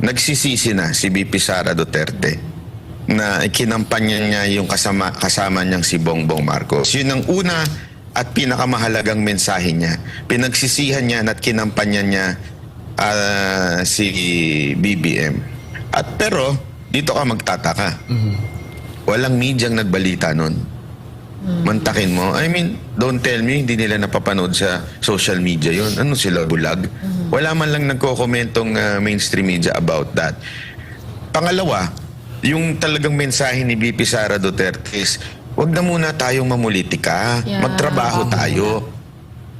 nagsisisi na si BP Sara Duterte na ikinampanya niya yung kasama, kasama niyang si Bongbong Marcos. Yun ang una at pinakamahalagang mensahe niya. Pinagsisihan niya at kinampanya niya ah, si BBM. At pero, dito ka magtataka. Walang medyang nagbalita nun. Mantakin mo. I mean, don't tell me, hindi nila napapanood sa social media yon. Ano sila, bulag? Wala man lang nagko-kommentong uh, mainstream media about that. Pangalawa, yung talagang mensahe ni BP Sara Duterte is, wag na muna tayong mamulitika. Yeah. Magtrabaho tayo.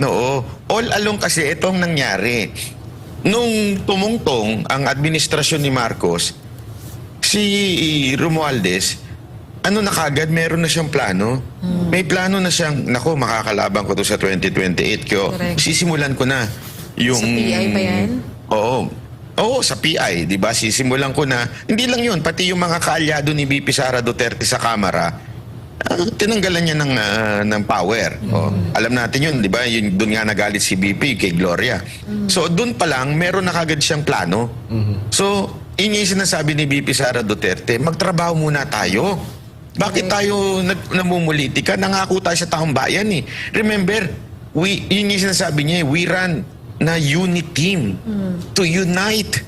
Oo. All along kasi itong nangyari. Nung tumungtong ang administrasyon ni Marcos, si Romualdez, ano na kagad, meron na siyang plano. May plano na siyang, nako, makakalaban ko to sa 2028. Kyo, Correct. sisimulan ko na yung... Sa PI pa yan? Oo. Oo, sa PI, di ba? Sisimulan ko na. Hindi lang yun, pati yung mga kaalyado ni BP Sara Duterte sa Kamara, ah, tinanggalan niya ng, ah, ng power. Oh, alam natin yun, di ba? Yun, doon nga nagalit si BP kay Gloria. So, doon pa lang, meron na kagad siyang plano. So, yun yung sinasabi ni BP Sara Duterte, magtrabaho muna tayo. Bakit tayo nag, namumulitika? Nangako tayo sa taong bayan eh. Remember, we, yun yung sinasabi niya, eh, we run na unit team to unite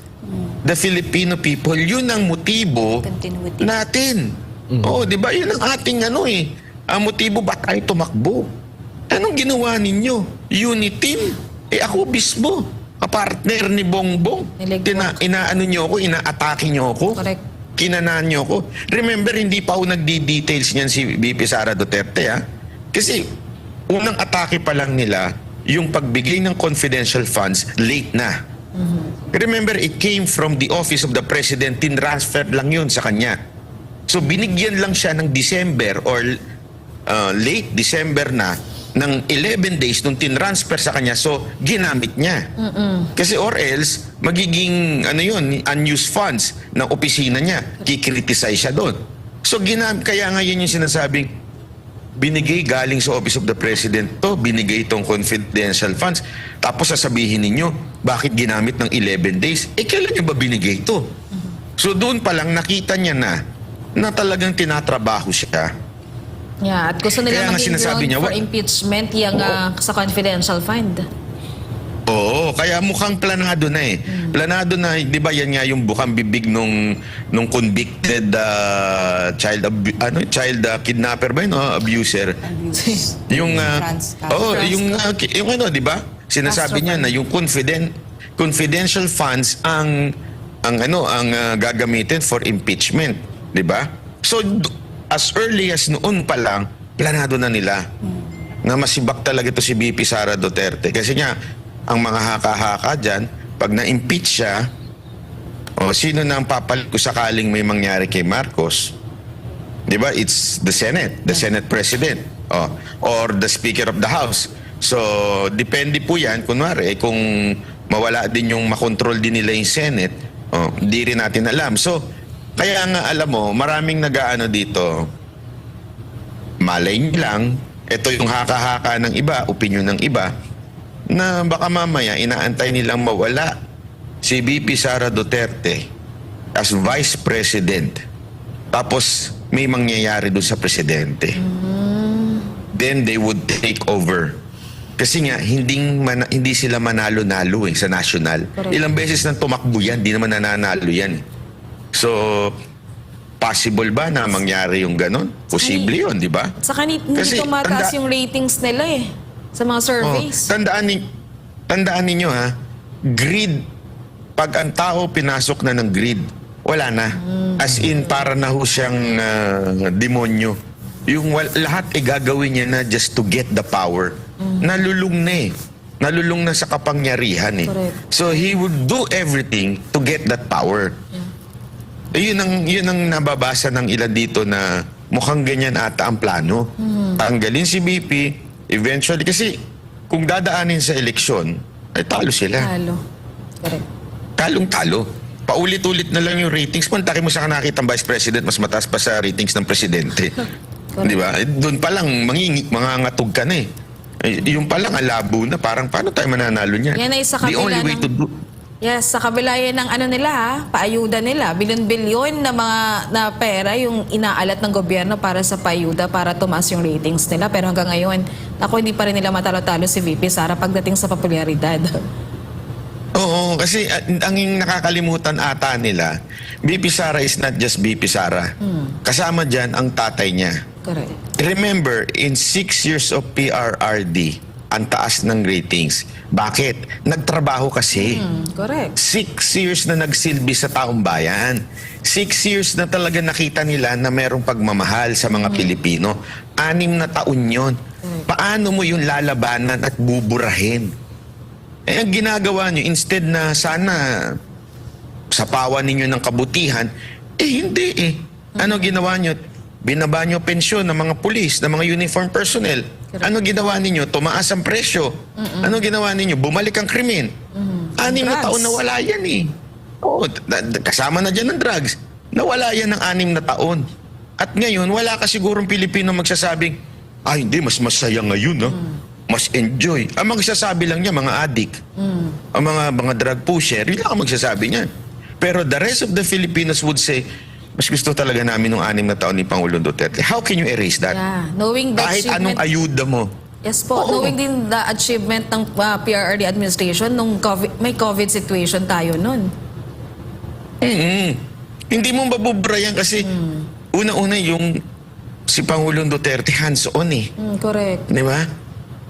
the Filipino people. Yun ang motibo Continuity. natin. Oo, di ba? Yun ang ating ano eh. Ang motibo ba tayo tumakbo? Anong ginawa ninyo? Unit team? Eh ako mismo, kapartner ni Bongbong. Niligwak. Tina, inaano nyo ako, inaatake nyo ako. Correct. Kinanaan ako. Remember, hindi pa ako nagdi-details niyan si BP Sara Duterte ha. Kasi unang atake pa lang nila, yung pagbigay ng confidential funds, late na. Remember, it came from the office of the president, tinransfer lang yun sa kanya. So binigyan lang siya ng December or uh, late December na ng 11 days nung tinransfer sa kanya. So ginamit niya. Kasi or else, magiging ano yun, unused funds ng opisina niya. Kikriticize siya doon. So ginam kaya ngayon yung sinasabing, binigay galing sa Office of the President to, binigay itong confidential funds. Tapos sasabihin ninyo, bakit ginamit ng 11 days? Eh, kailan nyo ba binigay ito? So doon pa lang nakita niya na na talagang tinatrabaho siya. Yeah, at gusto Kaya nila nga maging sinasabi ground niya, for wa- impeachment yung ah, sa confidential fund. Oo, kaya mukhang planado na eh. Planado na, 'di ba yan nga yung bukang bibig nung nung convicted uh, child abu- ano child uh, kidnapper ba yun, o abuser. Abuse. Yung uh, Trans- oh, trans- yung uh, ki- yung ano, 'di ba? Sinasabi niya na yung confident confidential funds ang ang ano ang uh, gagamitin for impeachment, 'di ba? So d- as early as noon pa lang, planado na nila na masibak talaga ito si BP Sara Duterte. Kasi nga, ang mga haka-haka dyan, pag na-impeach siya, o sino na ang papalit kung sakaling may mangyari kay Marcos? Di ba? It's the Senate, the Senate President, o, or the Speaker of the House. So, depende po yan, kunwari, eh, kung mawala din yung makontrol din nila yung Senate, o, hindi rin natin alam. So, kaya nga alam mo, maraming nag-aano dito, malay lang, ito yung haka-haka ng iba, opinion ng iba, na baka mamaya inaantay nilang mawala si BP Sara Duterte as Vice President. Tapos may mangyayari doon sa presidente. Then they would take over. Kasi nga, hindi, man, hindi sila manalo-nalo eh, sa national. Correct. Ilang beses nang tumakbo yan, di naman nananalo yan. So, possible ba na mangyari yung ganon? Posible yun, di ba? Saka ni- hindi Kasi tumataas tanda- yung ratings nila eh. Sa mga surveys. Oh, tandaan, ni, tandaan ninyo ha, greed, pag ang tao pinasok na ng greed, wala na. As in, para na ho siyang ah, demonyo. Yung wal- lahat ay gagawin niya na just to get the power. Nalulung na eh. Nalulung na sa kapangyarihan eh. Correct. So he would do everything to get that power. Eh, yun ang, yun ang nababasa ng ilan dito na mukhang ganyan ata ang plano. Tanggalin si BP, eventually, kasi kung dadaanin sa eleksyon, ay talo sila. Talo. Correct. Talong-talo. Paulit-ulit na lang yung ratings. Pantaki mo sa nakitang vice president, mas mataas pa sa ratings ng presidente. Di ba? Eh, Doon pa lang, mangingi, mangangatog ka na eh. Eh, Yung pa lang, alabo na. Parang paano tayo mananalo niyan? Yan ay sa The kabila only way ng- to do... Yes, sa kabila yan ng ano nila ha, paayuda nila. Bilyon-bilyon na mga na pera yung inaalat ng gobyerno para sa paayuda para tumaas yung ratings nila. Pero hanggang ngayon, ako hindi pa rin nila matalo-talo si VP Sara pagdating sa popularidad. Oo, kasi ah, ang nakakalimutan ata nila, BP Sara is not just BP Sara. Kasama dyan ang tatay niya. Correct. Remember, in six years of PRRD, ang taas ng ratings. Bakit? Nagtrabaho kasi. Hmm, correct. Six years na nagsilbi sa taong bayan. Six years na talaga nakita nila na merong pagmamahal sa mga Pilipino. Anim na taon yon. Paano mo yung lalabanan at buburahin? Eh, ang ginagawa nyo, instead na sana sapawan ninyo ng kabutihan, eh hindi eh. Ano ginawa nyo? Binaba nyo pensyon ng mga pulis, ng mga uniform personnel. Ano ginawa ninyo? Tumaas ang presyo. Ano ginawa ninyo? Bumalik ang krimen. Anim na taon na wala yan eh. Oo, kasama na dyan ng drugs. Nawala yan ng anim na taon. At ngayon, wala ka sigurong Pilipino magsasabing, ay hindi, mas masaya ngayon, no? Mas enjoy. Ang magsasabi lang niya, mga addict. Ang mga, mga drug pusher, yun lang ang magsasabi niyan. Pero the rest of the Filipinos would say, mas gusto talaga namin nung anim na taon ni Pangulong Duterte. How can you erase that? Yeah, knowing the Kahit achievement... anong ayuda mo. Yes po, Oo. knowing din the achievement ng uh, PRRD administration nung COVID, may COVID situation tayo nun. mm Hindi mo mabubura yan kasi una-una yung si Pangulong Duterte hands-on eh. Hmm, correct. Di ba?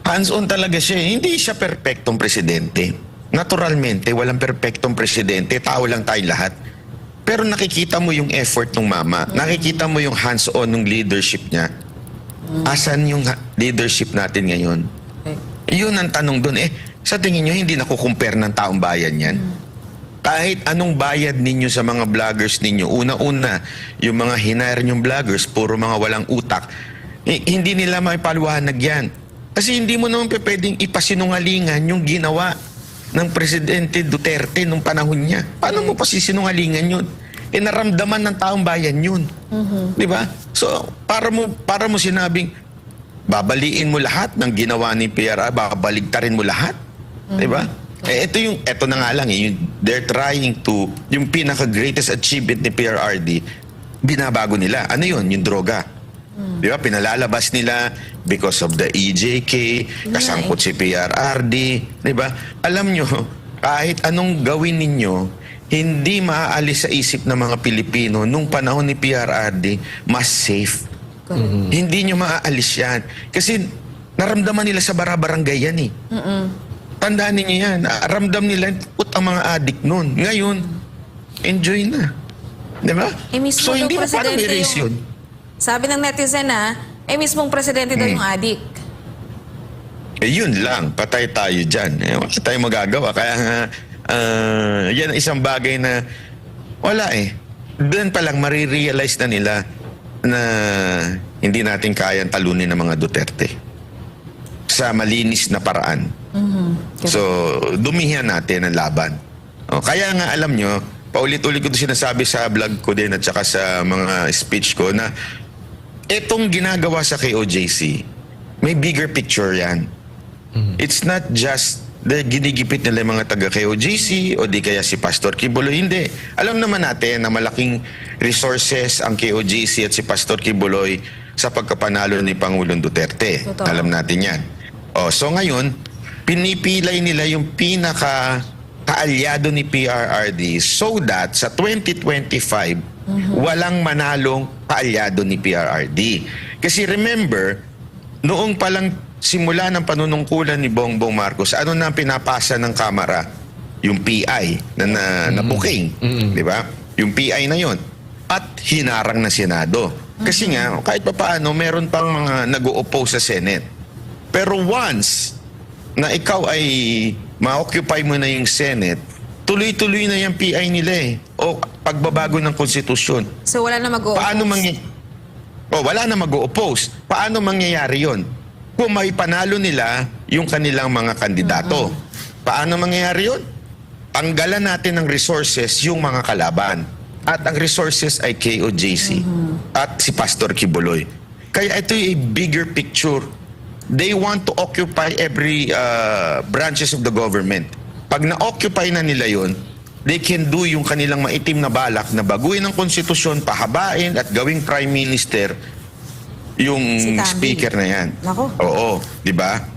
Hands-on talaga siya. eh. Hindi siya perpektong presidente. Naturalmente, walang perpektong presidente. Tao lang tayo lahat. Pero nakikita mo yung effort ng mama. Nakikita mo yung hands-on ng leadership niya. Asan yung leadership natin ngayon? Yun ang tanong doon. Eh, sa tingin nyo, hindi nakukumpare ng taong bayan yan? Kahit anong bayad ninyo sa mga vloggers ninyo, una-una, yung mga hinire nyong vloggers, puro mga walang utak, eh, hindi nila maipaliwanag yan. Kasi hindi mo naman pwedeng ipasinungalingan yung ginawa ng Presidente Duterte nung panahon niya. Paano mo pasisinungalingan yun? Eh, naramdaman ng taong bayan yun. Di ba? So, para mo, para mo sinabing, babaliin mo lahat ng ginawa ni PRR, babaligtarin mo lahat. Di ba? Eh, ito yung, ito na nga lang eh, yung, they're trying to, yung pinaka-greatest achievement ni PRRD, binabago nila. Ano yun? Yung droga. Di ba? Pinalalabas nila because of the EJK, kasangkot si PRRD. Di ba? Alam nyo, kahit anong gawin ninyo, hindi maaalis sa isip ng mga Pilipino nung panahon ni PRRD, mas safe. Correct. Hindi nyo maaalis yan. Kasi naramdaman nila sa barabarangay yan eh. Tandaan ninyo yan. Ramdam nila put ang mga adik noon. Ngayon, enjoy na. Di ba? Eh, mismo so, daw hindi mo parang presidente erase yung- yun. Sabi ng netizen na, eh mismong presidente daw yung adik. Eh, yun lang. Patay tayo dyan. Eh, wala tayong magagawa. Kaya nga, ah, yan ang isang bagay na wala eh. Doon pa lang marirealize na nila na hindi natin kayang talunin ng mga Duterte sa malinis na paraan. Correct. So, dumihan natin ang laban. O, kaya nga alam nyo, paulit-ulit ko ito sinasabi sa vlog ko din at saka sa mga speech ko na itong ginagawa sa KOJC, may bigger picture yan. It's not just the ginigipit nila yung mga taga KOJC o di kaya si Pastor Kibuloy. Hindi. Alam naman natin na malaking resources ang KOJC at si Pastor Kibuloy sa pagkapanalo ni Pangulong Duterte. Totoo. Alam natin yan. O, so ngayon, pinipilay nila yung pinaka kaalyado ni PRRD so that sa 2025, walang manalong kaalyado ni PRRD. Kasi remember, noong palang simula ng panunungkulan ni Bongbong Marcos, ano na pinapasa ng Kamara? Yung PI na, na, na booking. Di ba? Yung PI na yon At hinarang na Senado. Kasi nga, kahit pa paano, meron pang mga nag-o-oppose sa Senate. Pero once na ikaw ay ma-occupy mo na yung Senate, tuloy-tuloy na yung PI nila eh. O pagbabago ng konstitusyon. So wala na mag-o Paano mangy... Oh, wala na mag-o-oppose. Paano mangyayari yon? Kung may panalo nila yung kanilang mga kandidato. Paano mangyayari yon? Tanggalan natin ng resources yung mga kalaban. At ang resources ay KOJC at si Pastor Kibuloy. Kaya ito yung bigger picture. They want to occupy every uh, branches of the government. pag na-occupy na nila yon, they can do yung kanilang maitim na balak na baguhin ang konstitusyon, pahabain at gawing prime minister yung Si Tammy. speaker na yan. Nako. Oo, di ba?